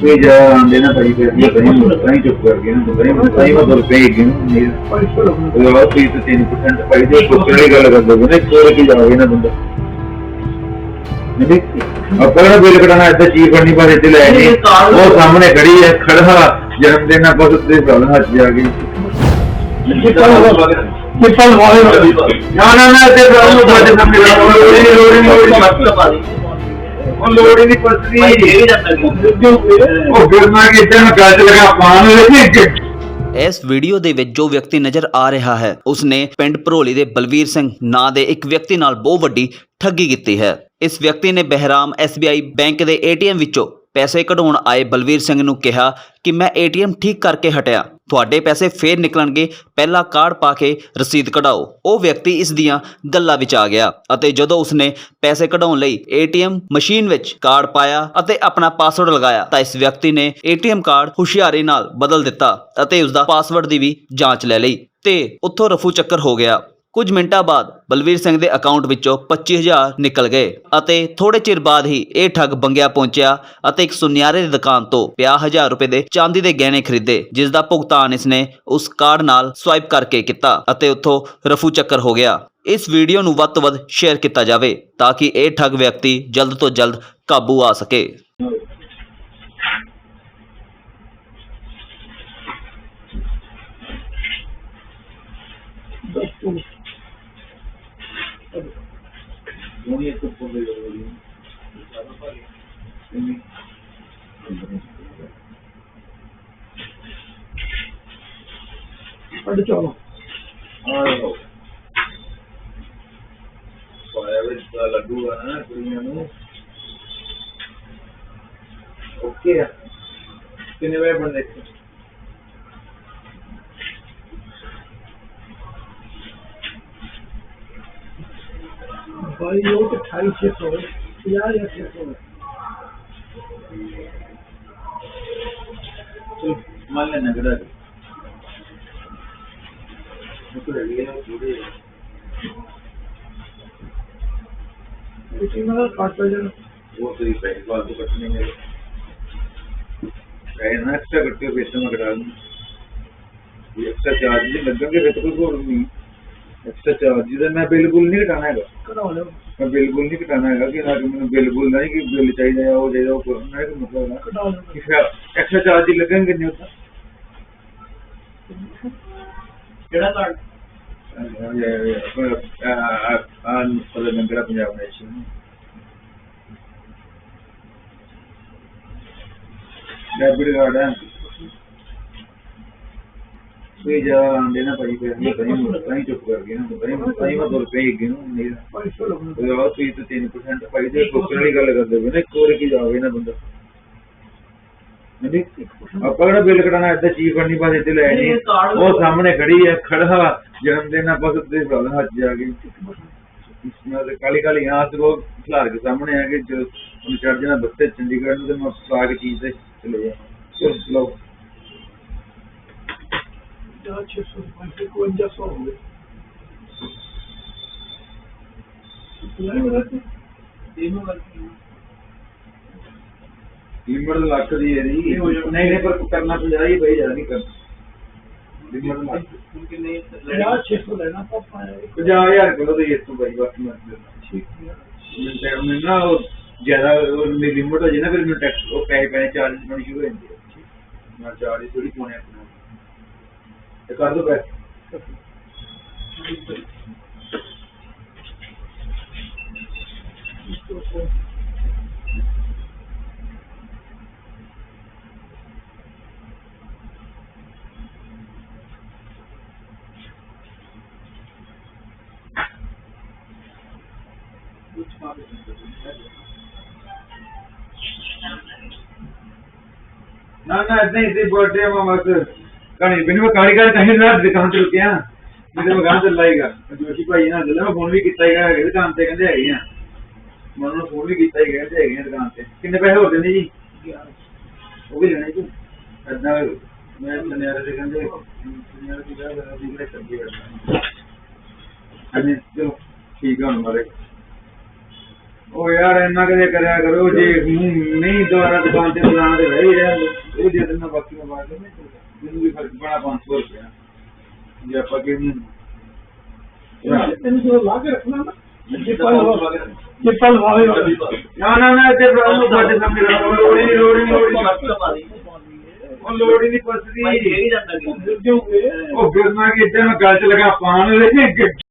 ਕੋਈ ਜਾ ਨਾ ਭਾਈ ਫਿਰ ਇਹ ਕਹੀਂ ਮੁੜ ਕਹੀਂ ਚੁੱਪ ਕਰ ਗਏ ਨਾ ਕਹੀਂ ਮੈਂ ਦਰ ਪੇ ਗਏ ਨਹੀਂ। ਉਹ ਆ ਤੀ ਤੇ 3% ਭਾਈ ਦੇ ਪੁੱਤਰ ਦੀ ਗੱਲ ਕਰਦੇ ਨੇ ਕੋਲ ਕੀ ਜਾਵੇ ਨਾ ਬੰਦਾ? ਨਹੀਂ ਆਪਾਂ ਨਾ ਬਿੱਲ ਕਟਾਣਾ ਇੱਥੇ ਚੀਜ਼ ਫੜਨੀ ਪਰ ਇੱਥੇ ਲੈ ਨਹੀਂ ਉਹ ਸਾਹਮਣੇ ਖੜੀ ਹੈ ਖੜਾ ਜਨਮ ਦਿਨ ਨਾਲ ਬਸ ਤੇ ਸਾਲ ਹੱਥ ਜਾ ਗਈ। ਕਿਪਲ ਵਾਲੇ ਨਾ ਨਾ ਨਾ ਤੇ ਲੋੜ ਹੀ ਨਹੀਂ। ਲੋੜ ਹੀ ਨਹੀਂ ਲੋੜ ਹੀ ਨਹੀਂ। ਉਹ ਲੋੜ ਹੀ ਨਹੀਂ ਪਸਦੀ ਉਹ ਗਿਰਨਾ ਕਿ ਇੱਥੇ ਮੈਂ ਕੱਚ ਲਗਾ ਪਾਣ ਲੈ ਇਸ ਵੀਡੀਓ ਦੇ ਵਿੱਚ ਜੋ ਵਿਅਕਤੀ ਨਜ਼ਰ ਆ ਰਿਹਾ ਹੈ ਉਸਨੇ ਪਿੰਡ ਭਰੋਲੀ ਦੇ ਬਲਵੀਰ ਸਿੰਘ ਨਾਂ ਦੇ ਇੱਕ ਵਿਅਕਤੀ ਨਾਲ ਬਹੁਤ ਵੱਡੀ ਠੱਗੀ ਕੀਤੀ ਹੈ। ਇਸ ਵਿਅਕਤੀ ਨੇ ਬਹਿਰਾਮ SBI ਬੈਂਕ ਦੇ ATM ਵਿੱਚੋਂ ਪੈਸੇ ਕਢਾਉਣ ਆਏ ਬਲਵੀਰ ਸਿੰਘ ਨੂੰ ਕਿਹਾ ਕਿ ਮੈਂ ATM ਠੀਕ ਕਰਕੇ ਹਟਿਆ। ਤੁਹਾਡੇ ਪੈਸੇ ਫੇਰ ਨਿਕਲਣਗੇ। ਪਹਿਲਾ ਕਾਰਡ ਪਾ ਕੇ ਰਸੀਦ ਕਢਾਓ। ਉਹ ਵਿਅਕਤੀ ਇਸ ਦੀਆਂ ਗੱਲਾਂ ਵਿੱਚ ਆ ਗਿਆ ਅਤੇ ਜਦੋਂ ਉਸਨੇ ਪੈਸੇ ਕਢਾਉਣ ਲਈ ATM ਮਸ਼ੀਨ ਵਿੱਚ ਕਾਰਡ ਪਾਇਆ ਅਤੇ ਆਪਣਾ ਪਾਸਵਰਡ ਲਗਾਇਆ, ਤਾਂ ਇਸ ਵਿਅਕਤੀ ਨੇ ATM ਕਾਰਡ ਹੁਸ਼ਿਆਰੀ ਨਾਲ ਬਦਲ ਦਿੱਤਾ ਅਤੇ ਉਸ ਦਾ ਪਾਸਵਰਡ ਦੀ ਵੀ ਜਾਂਚ ਲੈ ਲਈ ਤੇ ਉੱਥੋਂ ਰਫੂ ਚੱਕਰ ਹੋ ਗਿਆ। ਕੁਝ ਮਿੰਟਾਂ ਬਾਅਦ ਬਲਵੀਰ ਸਿੰਘ ਦੇ ਅਕਾਊਂਟ ਵਿੱਚੋਂ 25000 ਨਿਕਲ ਗਏ ਅਤੇ ਥੋੜੇ ਚਿਰ ਬਾਅਦ ਹੀ ਇਹ ਠੱਗ ਬੰਗਿਆ ਪਹੁੰਚਿਆ ਅਤੇ ਇੱਕ ਸੁਨਿਆਰੇ ਦੀ ਦੁਕਾਨ ਤੋਂ 50000 ਰੁਪਏ ਦੇ ਚਾਂਦੀ ਦੇ ਗਹਿਣੇ ਖਰੀਦੇ, ਜਿਸ ਦਾ ਭੁਗਤਾਨ ਇਸਨੇ ਉਸ ਕਾਰਡ ਨਾਲ ਸਵਾਈਪ ਕਰਕੇ ਕੀਤਾ ਅਤੇ ਉੱਥੋਂ ਰਫੂ ਚੱਕਰ ਹੋ ਗਿਆ। ਇਸ ਵੀਡੀਓ ਨੂੰ ਵੱਧ ਤੋਂ ਵੱਧ ਸ਼ੇਅਰ ਕੀਤਾ ਜਾਵੇ ਤਾਂ ਕਿ ਇਹ ਠੱਗ ਵਿਅਕਤੀ ਜਲਦ ਤੋਂ ਜਲਦ ਕਾਬੂ ਆ ਸਕੇ। ਅੜ ਚਲੋ। ਆਹੋ ਪਾਇਆ ਵਿੱਚ ਦਾ ਆ ਨਾ ਕੁੜੀਆਂ ਨੂੰ। ਓਕੇ ਆ। ਕਿੰਨੇ ਵੇ ਬੰਦੇ ਭਾਈ ਉਹ ਤੇ 2800 50 ਜਾਂ 600 ਮੰਨ ਲੈਣਾ ਕਿਹੜਾ ਉਹ ਤਾਂ ਹੈਗੀ ਆ ਥੋੜੀ ਇਹ ਮੇਰਾ ਕੱਟ ਜਣ ਉਹ ਤੇਰੀ ਪੈਸੇ ਬਾਅਦ ਤੋਂ ਕੱਟਣੇ ਹੈ ਕਹੇ ਨਾ ਐਕਸਟਰਾ ਕੱਟ ਕੇ ਪੈਸੇ ਮੈਂ ਕਟਾ ਦੂੰ ਇਹ ਐਕਸਟਰਾ ਚਾਰਜ ਨਹੀਂ ਲੱਗਣਗੇ ਫਿਰ ਤਾਂ ਕੋਈ ਹੋਰ ਨਹੀਂ ਐਕਸਟਰਾ ਚਾਰਜ ਦਾ ਮੈਂ ਬਿਲਕੁਲ ਨਹੀਂ ਘਟਾਣਾ ਹੈਗਾ। ਕਢਾ ਲਿਓ। ਮੈਂ ਬਿਲਕੁਲ ਨਹੀਂ ਘਟਾਣਾ ਹੈਗਾ ਕਿ ਨਾ ਕਿ ਮੈਨੂੰ ਬਿਲਕੁਲ ਨਹੀਂ ਕਿ ਬਿੱਲ ਚਾਹੀਦਾ ਹੈ ਉਹ ਚਾਹੀਦਾ ਉਹ ਕਰਨਾ ਹੈ ਕਿ ਮਤਲਬ ਹੈ। ਲਿਓ। ਕਿ ਫਿਰ ਐਕਸਟਰਾ ਚਾਰਜ ਹੀ ਲੱਗਣਗੇ ਨਹੀਂ ਉਹਦਾ ਕਿਹੜਾ ਕਾਰਡ ਆ ਨੁਸਖਾ ਨੰਗਰਾ ਪੰਜਾਬ ਨੈਸ਼ਨਲ ਡੈਬਿਟ ਕਾਰਡ ਹੈ। ਕੋਈ ਜਾ ਆਂਦੇ ਨਾ ਭਾਈ ਫਿਰ ਇਹ ਕਹੀਂ ਮੁੜ ਕਹੀਂ ਚੁੱਪ ਕਰ ਗਏ ਨਾ ਕਹੀਂ ਕਹੀਂ ਮੈਂ ਦਰ ਪੇ ਗਏ ਨਾ ਨਹੀਂ ਭਾਈ ਚਲੋ ਉਹ ਆ ਤੀ ਤੇ 3% ਭਾਈ ਦੇ ਪੁੱਤਰ ਵਾਲੀ ਗੱਲ ਕਰਦੇ ਪਏ ਨੇ ਕੋਰ ਕੀ ਜਾਵੇ ਨਾ ਬੰਦਾ। ਨਹੀਂ ਆਪਾਂ ਕਿਹੜਾ ਬਿੱਲ ਕਟਾਣਾ ਇੱਥੇ ਚੀਜ਼ ਫੜਨੀ ਬਸ ਇੱਥੇ ਲੈ ਨਹੀਂ ਉਹ ਸਾਹਮਣੇ ਖੜੀ ਹੈ ਖੜਾ ਜਨਮ ਦਿਨ ਨਾਲ ਬਸ ਤੇ ਸਾਲ ਹੱਥ ਜਾ ਗਈ ਮੈਂ ਤੇ ਕਾਲੀ ਕਾਲੀ ਤੇ ਉਹ ਖਿਲਾਰ ਕੇ ਸਾਹਮਣੇ ਆ ਕੇ ਜੋ ਉਹਨੂੰ ਚੜ ਜਾਣਾ ਬੱਤੇ ਚੰਡੀਗੜ੍ਹ ਨੂੰ ਤੇ ਮੈਂ ਕੇ ਚੀਜ਼ ਤੇ ਚਲੇ ਜਾ। ਚਲੋ ਜਾਂ 600 ਪੰਜ 5100 ਹੋ ਗਏ ਨਹੀਂ ਇਹਨੂੰ ਲਿਮਟ ਲੱਖ ਦੀ ਹੈ ਜੀ। ਨਹੀਂ ਨਹੀਂ ਪਰ ਕਰਨਾ ਤਾਂ ਜਾਈ ਬਈ ਜਾ ਨਹੀਂ ਕਰ ਲਿਮਟ ਲੱਖ ਕਿੰਨੇ 600 ਲੈਣਾ ਤਾਂ ਪਾਏ 50000 ਕਿਲੋ ਦੇ ਇਸ ਤੋਂ ਬਈ ਬਾਕੀ। ਠੀਕ ਹੈ। ਨਾ ਉਹ ਜ਼ਿਆਦਾ ਉਹ ਲਿਮਟ ਹੋ ਜੇ ਨਾ ਫਿਰ ਮੈਨੂੰ ਟੈਕਸ ਉਹ ਪੈਸੇ ਪੈਸੇ ਚਾਰਜ ਬਣੀ ਸ਼ੁਰੂ ਹੋ ਜਾਂਦੇ ਆ। ਮੈਂ ਚਾਰਜ ਥੋੜੀ ਪਾਉਣੇ ਆਪਣਾ। ਤੇ ਕਰ ਦੋ ਪੈਸੇ ਨਾ ਨਾ ਇਦਾਂ ਹੀ ਸੀ ਬਰਥਡੇ ਮਾ ਬਸ ਕਹਾਣੀ ਮੈਨੂੰ ਮੈਂ ਕਾਲੀ ਕਾਲੀ ਕਹੀਂ। ਦੁਕਾਨ ਤੇ ਰੁਕਿਆ ਮੇਰੇ ਦੁਕਾਨ ਤੇ ਲਾਏਗਾ ਜੋਸ਼ੀ ਭਾਈ ਨਾਲ ਜਦੋਂ ਫੋਨ ਵੀ ਕੀਤਾ ਹੈਗਾ ਹੈਗੇ ਦੁਕਾਨ ਤੇ, ਕਹਿੰਦੇ ਹੈਗੇ ਆ। ਮੈਂ ਨੂੰ ਫੋਨ ਵੀ ਕੀਤਾ ਹੈਗਾ ਕਹਿੰਦੇ ਹੈਗੇ ਆ ਦੁਕਾਨ ਤੇ। ਕਿੰਨੇ ਪੈਸੇ ਹੋ ਦਿੰਦੇ ਜੀ? ਉਹ ਵੀ ਲੈਣੇ ਜੀ ਏਦਾਂ ਮੈਂ ਸੁਨਿਆਰੇ ਦੇ ਕਹਿੰਦੇ ਸੁਨਿਆਰੇ ਦੀ ਗੱਲ ਹੈ ਵੀ ਮੈਂ ਸੱਜੀ ਵੜਦਾ ਅਨੇ ਚਲੋ, ਠੀਕ ਆ ਹੁਣ ਮਾਰੇ। ਉਹ ਯਾਰ, ਇੰਨਾ ਕਦੇ ਕਰਿਆ ਕਰੋ, ਜੇ ਨਹੀਂ ਦੁਬਾਰਾ ਦੁਕਾਨ ਤੇ ਬੁਲਾਉਣਾ ਤੇ ਰਹੀ ਰਹਿਣ ਦਿਓ। ਉਹ ਜੇ ਦਿਨ ਬਾਕੀ ਮੈਂ ਬਾਅਦ ਵਿੱਚ ਮੈਨੂੰ ਵੀ ਫ਼ਰਕ ਪਣਾ 500 ਰੁਪਇਆ ਜੇ ਆਪਾਂ ਕਿਹਨੂੰ ਤੈਨੂੰ ਜੋ ਲਾ ਕੇ ਰੱਖਣਾ ਨਾ ਜਿੱਪਾ ਲਵਾ ਜਿੱਪਾ ਲਵਾਵੇ ਨਾ ਨਾ ਨਾ ਇੱਥੇ ਪ੍ਰੋਬਲਮ ਸਾਡੇ ਸਾਹਮਣੇ ਕਰੋ ਲੋੜ ਹੀ ਨਹੀਂ ਲੋੜ ਹੀ ਨਹੀਂ ਲੋੜ ਹੀ ਨਹੀਂ ਉਹ ਲੋੜ ਹੀ ਨਹੀਂ ਪਸਦੀ ਜੋਗੇ ਉਹ ਗਿਰਨਾ ਕਿ ਇੱਥੇ ਮੈਂ ਗੱਲ ਚ ਲਗਾ ਪਾਣ ਲੈ Thank